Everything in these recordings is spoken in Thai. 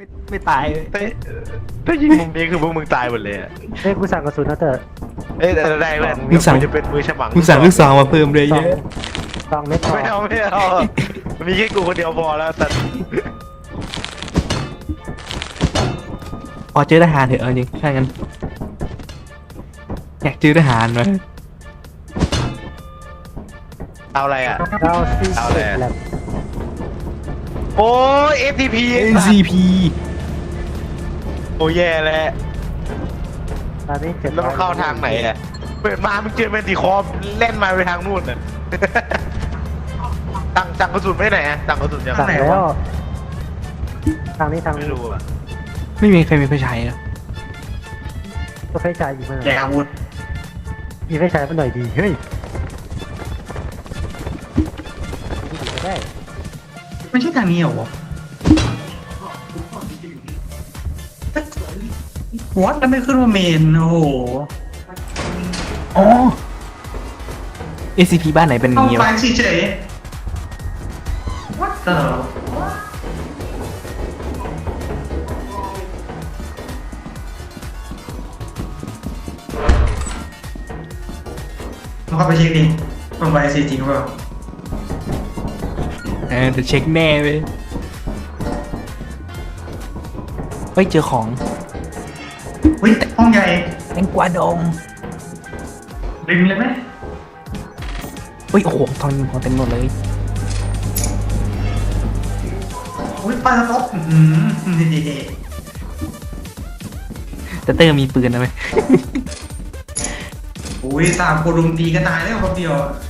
ไม่ไม่ตายเลยถ้าถ้ายิงมุมนี้คือพวกมึงตายหมดเลยอะเฮ้ยกูสั่งกระสุนนะเถอะเอ้ยแต่ได้แหละมึงสั่ง จะเป็นมือฉมังมึงสั่งลูกซองมาเพิ่มเลยสอเยงอะสองเม็ดพอไม่เอาไม่เอามีแค่กูคนเดียวพอแล้วแต่พอเจอทหารเถอะเอาจริงใช่งั้นอยากเจอทหารไหมเอาอะไรอะ เราซีเอาเสเลร็ยจแล้ว โอ้ย FTP เอ็นซีพีโอ้แย่แล้วตอนนี้เจ็ดแล้วมันเข้าทางไหนอะ เปิดมามึงเจอแมนติคอมเล่นมาไปทางนู่นน่ะสั่งสั่งกระสุนไปไหนอะสั่งกระสุนยังสั่งแล้วทางนี้ทางไม่นี้รู้อะไม่มีใครมีไฟฉายเหรอก็ไฟฉายอยู่มั้ยแจกอาวุธมีไฟฉายมาหน่อยดีเฮ้ยไม่ได้ ไม่ใช่ทางนี้เหรอวะวัดแล้วไม่ขึ้นว่าเมน โอ้โหอ๋อ SCP บ้านไหนเป็นอเอาย่างงี้ไฟวะเฉยวัดเตอร์ลองเข้าไปเช็คดิมันไฟซีจริงหรือเปล่า เออแต่เช็คแน่เลยเฮ้ยเจอของเฮ้ยห้องใหญ่แตงกวาดองดึงเลยไหมเฮ้ยโอ้โหทองของเต็มหมดเลย อุ้ยปลาสต๊อกอืมเด็ดแต่เตอร์มีปืนนะไหมๆอุ้ยสามคนรุมตีก็ตายแล้วคนเดียวเ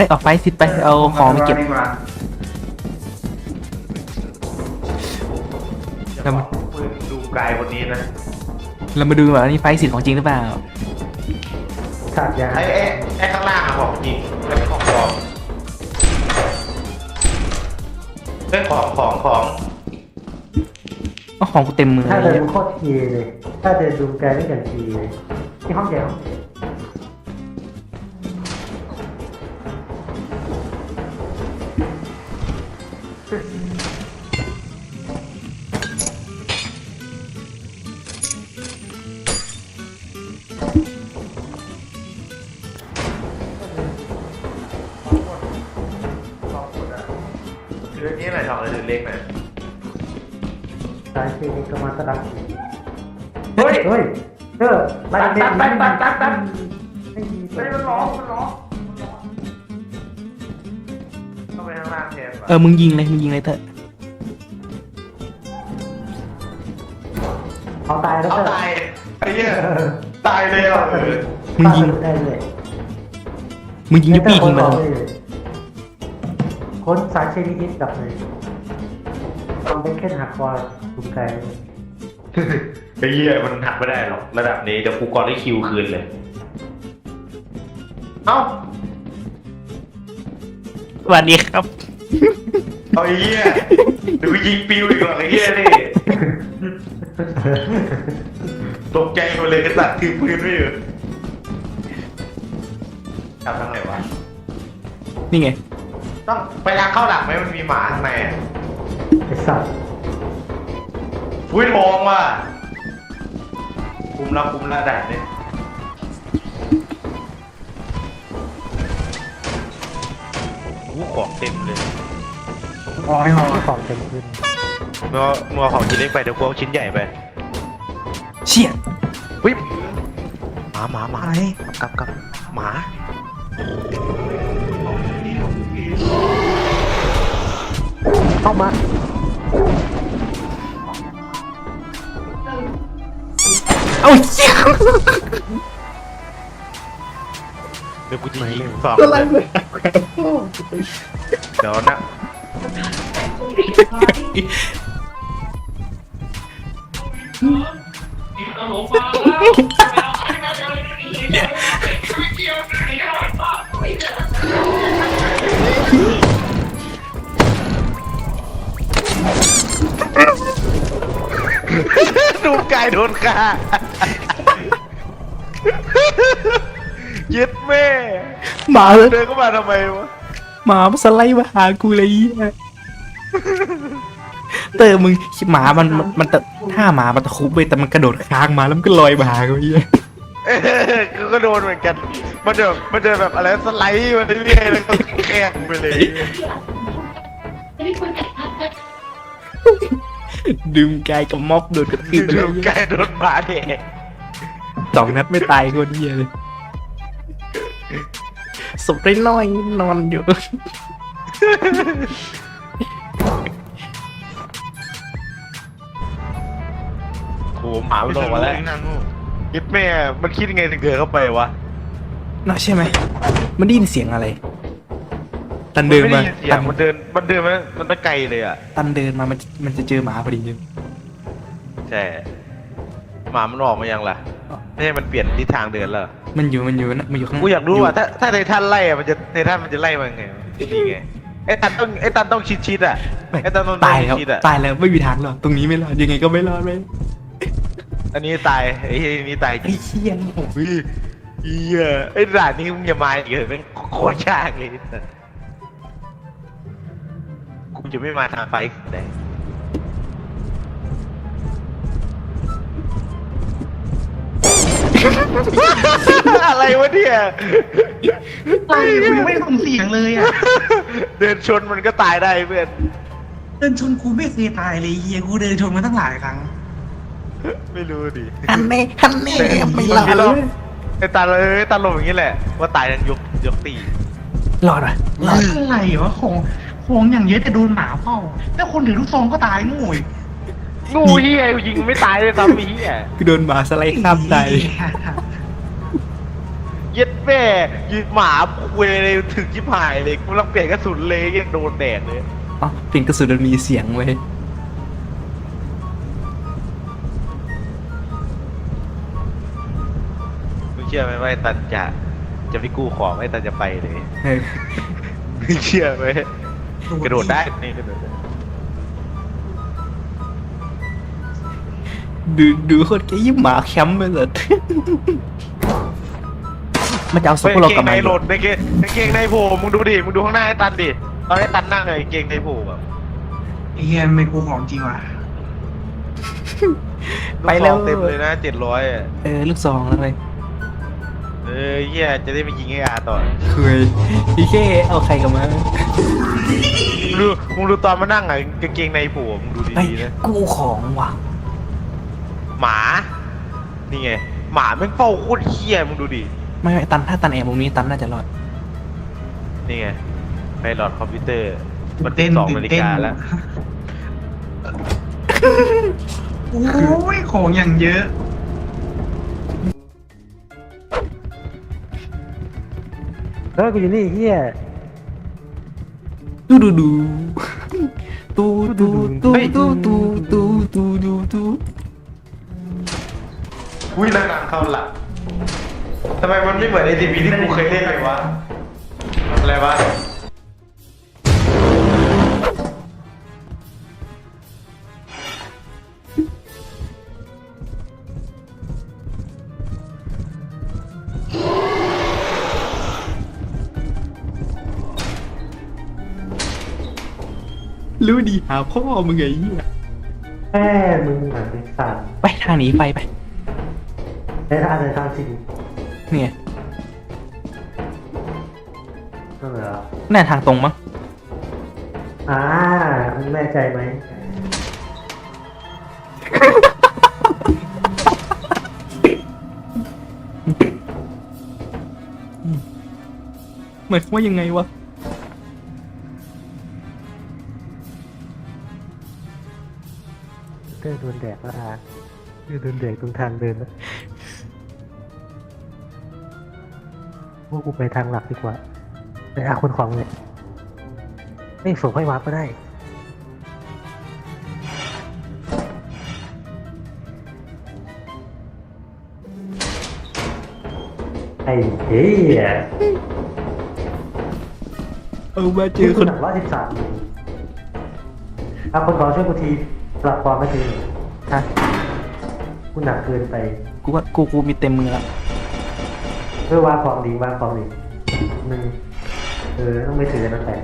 ฮ้ยออกไปสิไปเอาของไปเก็บดีกว่าเรามาปืนดูไกลคนนี้นะเรามาดูว่านี่ไฟสิทธิ์ของจริงหรือเปล่าขาดยาไอ้ไอ้ไอ้ข้างล่างอะของจริงไอ้ของปลอมไอ้ของของของก็ของกูเต็มมือถ้าเลเดิยนโคตรทีเลยถ้าเดินดูไกลไม่กันทีเลยที่ห้องใหญ่ห้องใหญ่ เรื่องนี้หน่อยสองเลยเล็กหน่อยสายเคมีก็มาตะดังเฮ้ย เฮ้ยเออไล่ตัดตัดตัดตัดตัดไม่มีเฮ้ยมันร้องมันร้องเข้าไปข้างล่างแทนเออ มึงยิงเลย มึงยิงเลยเถอะเอาตายแล้วเอาเถอะตายไอ้เหี้ยตายเลยอะมึงยิง ได้เลยมึงยิงยุปี้ยิงมา คนสายเคมีอิสดับเลยทำเป็นแค่หักคอดูไกลไอ้เหี้ยมันหักไม่ได้หรอกระดับนี้เดี๋ยวกูกรได้คิวคืนเลย เอ้าสวัสดีครับ เอาไอ้เหี้ยเดี๋ยวกูยิงปิวอีกหรอกไอ้เหี้ยนี่ตกใจหมดเลยกระตัดถือปืนไม่อยู่ทำทางไหนวะ นี่ไง ต้องไปทางเข้าหลังไหมมันมีหมาข้างในอะไอสัตว์อุ้ยทองว่ะคุมละคุมละด่านนี่อู้ของเต็มเลยพอไม่พอที่ของเต็มขึ้นเมื่อเมื่อของชิ้นเล็กไปเดี๋ยวกูเอาชิ้นใหญ่ไปเชี่ยวิบหมาหมาหมาอะไรกลับกลับหมา เข้ามาเอ้าเชี่ยเดี๋ยวกูจะยิงสองเลยเดี๋ยวนะ ดูกายโดนฆ่าเย็ดแม่หมาเลยเดินเข้ามาทำไมวะหมามันสไลด์มาหากูเลยเหี้ยเตอร์มึงหมามันมันมันตะถ้าหมามันตะคุบไปแต่มันกระโดดค้างมาแล้วมันก็ลอยมาก็เหี้ยเออกูก็โดนเหมือนกันมันเดินมันเดินแบบอะไรสไลด์มาเรื่อยๆแล้วก็แกล้งไปเลย ดึงกายกับม็อบโดดกระตืบไปดูเลยกลายโดนหมาแดกสองนัดไม่ตายก็เหี้ยเลยศพได้น้อยนอนอยู่โอ้โหหมามันลงมาแล้วคิดแม่มันคิดยังไงถึงเดินเข้าไปวะน่าใช่ไหมมันได้ยินเสียงอะไร ตันเดินไม่มาได้ยินเสียตังนมันเดินมันเดินมามันตะไกลเลยอะตันเดินมามันมันจะเจอหมาพอดีใช่หมามันออกมายังล่ะไม่ใช่มันเปลี่ยนทิศทางเดินแล้วเหรอมันอยู่มันอยู่นะมันอยู่ข้างกูอยากรู้ว่าถ้าถ้าในท่านไล่อะมันจะในท่านมันจะไล่มาไงนี่ไงไอ้ตันต้องไอ้ตันต้องชิดชิดๆอะไม่ไอ้ตันต้องตายแล้วชิดๆอะตายแล้วไม่มีทางหรอกตรงนี้ไม่รอดยังไงก็ไม่รอดเลยอันนี้ตายไอ้เหี้ยนี่ตายจไอ้ริงเชี่ยโอ้ยเหี้ยไอ้ด่านนี้มึงอย่ามาอีกเลยแม่งโคตรยากเลยกู จะไม่มาทางไฟไหนอะไรวะเนี่ยตายมึงไม่ส่งเสียงเลยอะ เดินชนมันก็ตายได้เพื่อน เดินชนกูไม่เคยตายเลยเฮียกูเดินชนมาตั้งหลายครั้ง ไม่รู้ดิฮันเน่ฮันเน่ไม่รอดบางทีเลเรายไอ้ตาเลยตาลมอย่างนี้แหละ ว่าตายทั้งยกยกตีรอดอะรอดอะไรวะของ ของอย่างเยอะแต่โดนหมาเฝ้า แล้วคนถือลูกซองก็ตายงูอีกงูเฮียยิงไม่ตายเลยซ้ำไอ้เฮียคือโดนหมาสไลด์ข้ามตายเย็ดแม่ยิงหมาเวเลยถึงยิบหายเลยกูรังเปลี่ยนกระสุนเลยยังโดนแดดเลยอ๋อเปลี่ยนกระสุนมันมีเสียงเว้ยมึงเชื่อไหมว่าไอ้ตันจะจะไปกู้ของไอ้ตันจะไปเลยเออมึงเชื่อไหม กระโดดได้นี่กระโดดได้ดูดูโคตรเก๋ยิ้มหมาแคมป์ไปเลย มันจะเอาศพเฮ้ยพวกเราเกกลับงในมาโหลดในเกงในเกงในโผล่มึงดูดิ มึงดูข้างหน้าไอ้ตันดิ ตอนไอ้ตันนั่งเลยเกงในโผล่แบบเฮียไม่กูของจริงว่ะไปแล้วเต็มเลยนะเจ็ดร้อยอะเออลูกซองแล้วเลยเออเฮียจะได้ไปยิงไอ้อาต่อเคยพี่แค่เอาใครกลับมามึง ดูมึงดูตอนมานั่งอะกางเกงในโผล่มึงดูไปดีๆนะกูของว่ะ หมา นี่ไง หมาแม่งเฝ้าโคตรเฮี้ยมึงดูดิไม่ไม่ตันถ้าตันแอบมุมนี้ตันน่าจะรอด นี่ไงไพลอตคอมพิวเตอร์มันเต้นสองนาฬิกาแล้ว โอ้ยของอย่างเยอะ เออกูอยู่นี่เฮีย ดูดูดูตูตูตูตูตูตูตูตูตูอุ้ยนานๆเข้าละทำไมมันไม่เหมือนในทีวีที่กูเคยเล่นเลยวะ อะไรวะ หาพ่อมึงไงเหี้ยแม่มึงเหมือนไอ้สัตว์ไปทางหนีไฟไปในท่าในทางสิเนี่ยนั่นเหรอน่าทางตรงมั้งอ่ามึงแน่ใจไหมหมายความว่ายังไงวะ เตอร์โดนแดดแล้วอาเตอร์โดนแดดตรงทางเดินแล้วพวกกูไปทางหลักดีกว่าไปอาคนของเลยไม่ส่งให้วาร์ปก็ได้ไอ้เหี้ยเออมาเจอคคนน หนักร้อยสิบสามอาคนขอช่วยกูที ปรับฟอร์มมาทีฮะกูหนักเกินไปกูว่ากูกูมีเต็มมือแล้วเพื่อวางฟอร์มดีวางฟอร์มดีหนึ่งเออต้องไม่ถือกันตั้งแต่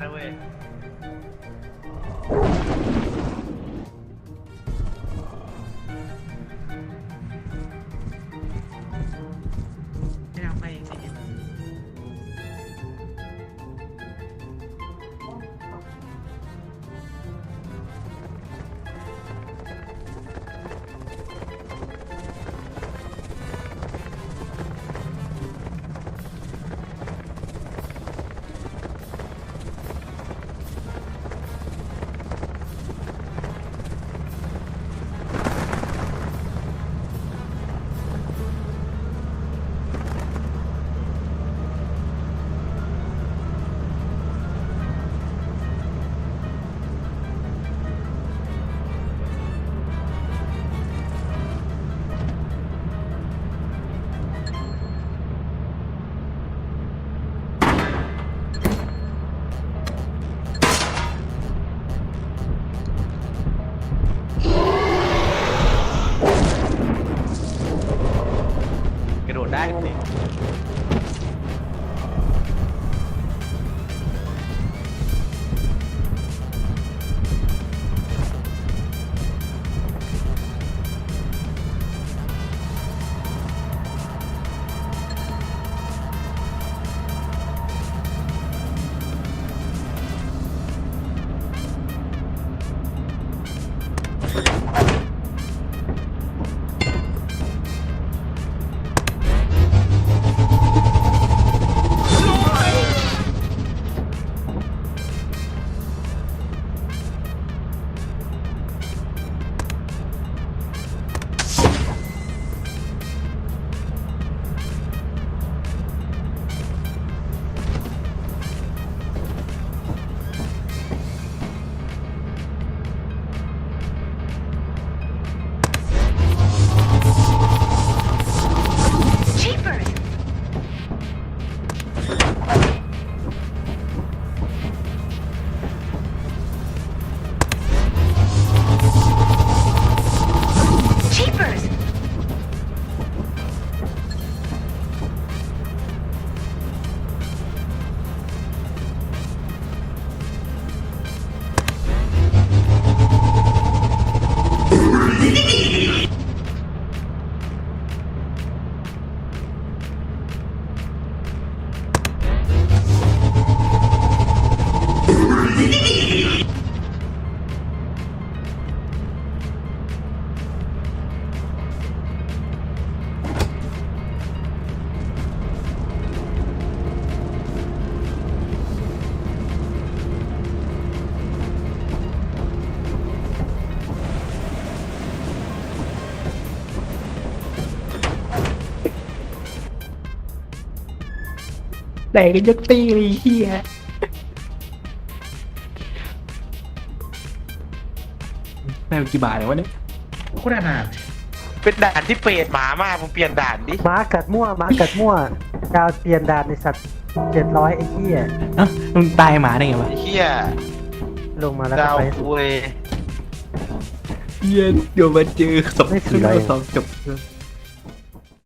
ได้ แดกกันยักตีเลยเฮียได้กี่บาทเลยวะเนี่ยโคตรอนาถเป็นด่านที่เปรตหมามากมึงเปลี่ยนด่านดิหมากัดมั่วหมากัดมั่วดาวเปลี่ยนดานในสัตว์เจ็ดร้อยไอ้เหี้ยเอ้ามึงตายหมาได้ไงวะไอ้เฮียลงมาแล้วก็ดาวไป คุย เฮียเดี๋ยวมาเจอศพไม่ถืออะไร สองจบ